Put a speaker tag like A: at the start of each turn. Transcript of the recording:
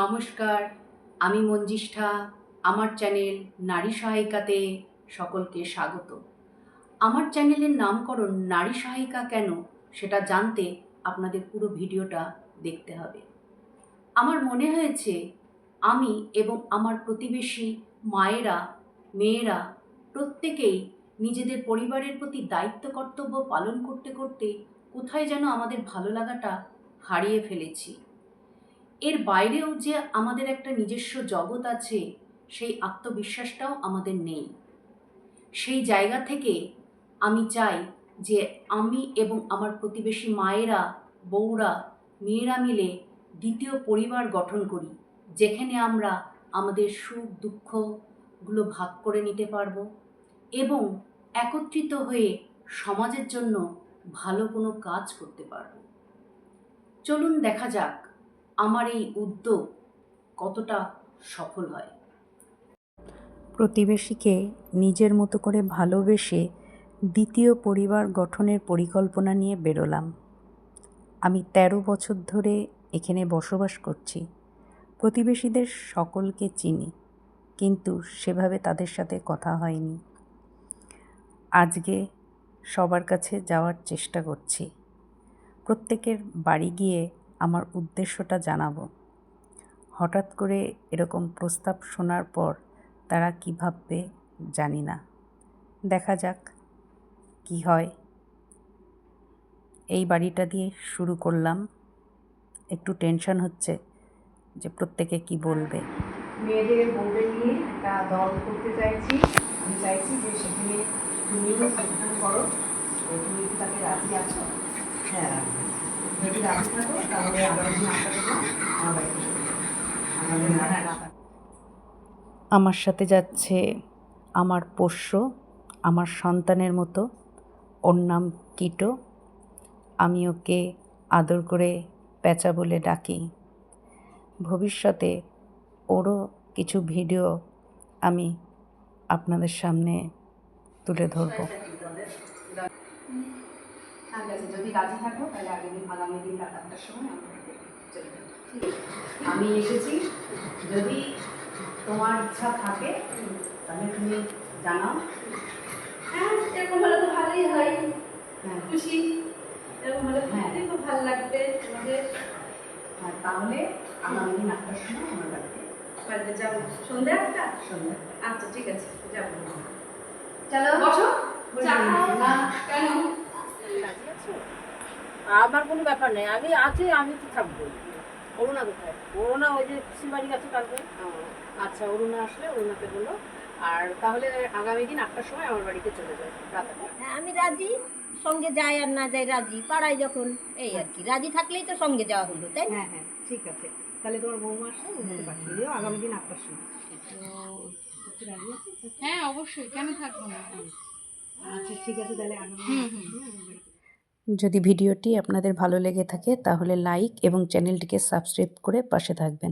A: নমস্কার, আমি মঞ্জিষ্ঠা, আমার চ্যানেল নারী সহায়িকাতে সকলকে স্বাগত। আমার চ্যানেলের নামকরণ নারী সহায়িকা কেন সেটা জানতে আপনাদের পুরো ভিডিওটা দেখতে হবে। আমার মনে হয়েছে আমি এবং আমার প্রতিবেশী মায়েরা, মেয়েরা প্রত্যেকেই নিজেদের পরিবারের প্রতি দায়িত্ব কর্তব্য পালন করতে করতে কোথায় যেন আমাদের ভালো লাগাটা হারিয়ে ফেলেছি। এর বাইরেও যে আমাদের একটা নিজস্ব জগৎ আছে, সেই আত্মবিশ্বাসটাও আমাদের নেই। সেই জায়গা থেকে আমি চাই যে আমি এবং আমার প্রতিবেশী মায়েরা, বউরা, মেয়েরা মিলে দ্বিতীয় পরিবার গঠন করি, যেখানে আমরা আমাদের সুখ দুঃখগুলো ভাগ করে নিতে পারব এবং একত্রিত হয়ে সমাজের জন্য ভালো কোনো কাজ করতে পারব। চলুন দেখা যাক আমার এই উদ্যোগ কতটা সফল হয়?
B: প্রতিবেশীকে নিজের মতো করে ভালোবেসে দ্বিতীয় পরিবার গঠনের পরিকল্পনা নিয়ে বেরোলাম। আমি ১৩ বছর ধরে এখানে বসবাস করছি। প্রতিবেশীদের সকলকে চিনি, কিন্তু সেভাবে তাদের সাথে কথা হয়নি। আজকে সবার কাছে যাওয়ার চেষ্টা করছি। প্রত্যেকের বাড়ি গিয়ে আমার উদ্দেশ্যটা জানাব। হঠাৎ করে এরকম প্রস্তাব শোনার পর তারা কী ভাববে জানি না। দেখা যাক কি হয়। এই বাড়িটা দিয়ে শুরু করলাম। একটু টেনশন হচ্ছে যে প্রত্যেকে কি বলবে।
A: মেয়েদের বউদের নিয়ে একটা দল করতে চাইছি। আমি চাইছি যে সেখানে তুমিও যোগদান করো। তুমি কি তাকে রাজি আছো?
C: হ্যাঁ
A: যদি থাকো তাহলে আমার
B: সাথে যাচ্ছে আমার পোষ্য আমার সন্তানের মতো। ওর নাম কিটো। আমি ওকে আদর করে প্যাঁচা বলে ডাকি। ভবিষ্যতে ওরও কিছু ভিডিও আমি আপনাদের সামনে তুলে ধরবো।
A: ঠিক আছে। যদি রাজি থাকো তাহলে আগামী আগামী দিন রাত আটটার সময় আমার? আমি এসেছি। যদি তোমার ইচ্ছা থাকে তাহলে তুমি জানাও।
D: হ্যাঁ এরকম হলে তো ভালোই হয়।
A: হ্যাঁ।
D: খুশি। এরকম হলে
A: হ্যাঁ।
D: খুব ভালো লাগবে আমাদের
A: হ্যাঁ তাহলে আগামী দিন আটটার সময় আমার বাড়িতে
D: বাড়িতে যাব। সন্ধ্যা একটা
A: সন্ধ্যা।
D: আচ্ছা ঠিক আছে যাব।
A: চলো।
D: বসো। চা খাও।
A: না
D: কেন?
C: আমার কোনো ব্যাপার নেই। আমি আছি আমি তো থাকব। অরুণা কোথায়? অরুণা ওই যে বাড়ি গেছে কালকে
A: আচ্ছা অরুণা আসলে অরুণাকে বলো আর তাহলে আগামী দিন আটটার সময় আমার বাড়িতে চলে যায় রাতে
E: হ্যাঁ আমি রাজি। সঙ্গে যাই আর না যাই রাজি। পাড়ায় যখন এই আর কি রাজি থাকলেই তো সঙ্গে যাওয়া হলো তাই
A: হ্যাঁ হ্যাঁ ঠিক আছে। তাহলে তোমার বৌমা আসলে ওনাকে পাঠিয়ে দিও আগামী দিন আটটার সময়। তো
D: হ্যাঁ অবশ্যই। কেন থাকব না?
A: আচ্ছা ঠিক আছে তাহলে আগামী দিন আটটার সময় আমার বাড়িতে
B: যদি ভিডিওটি আপনাদের ভালো লেগে থাকে তাহলে লাইক এবং চ্যানেলটিকে সাবস্ক্রাইব করে পাশে থাকবেন।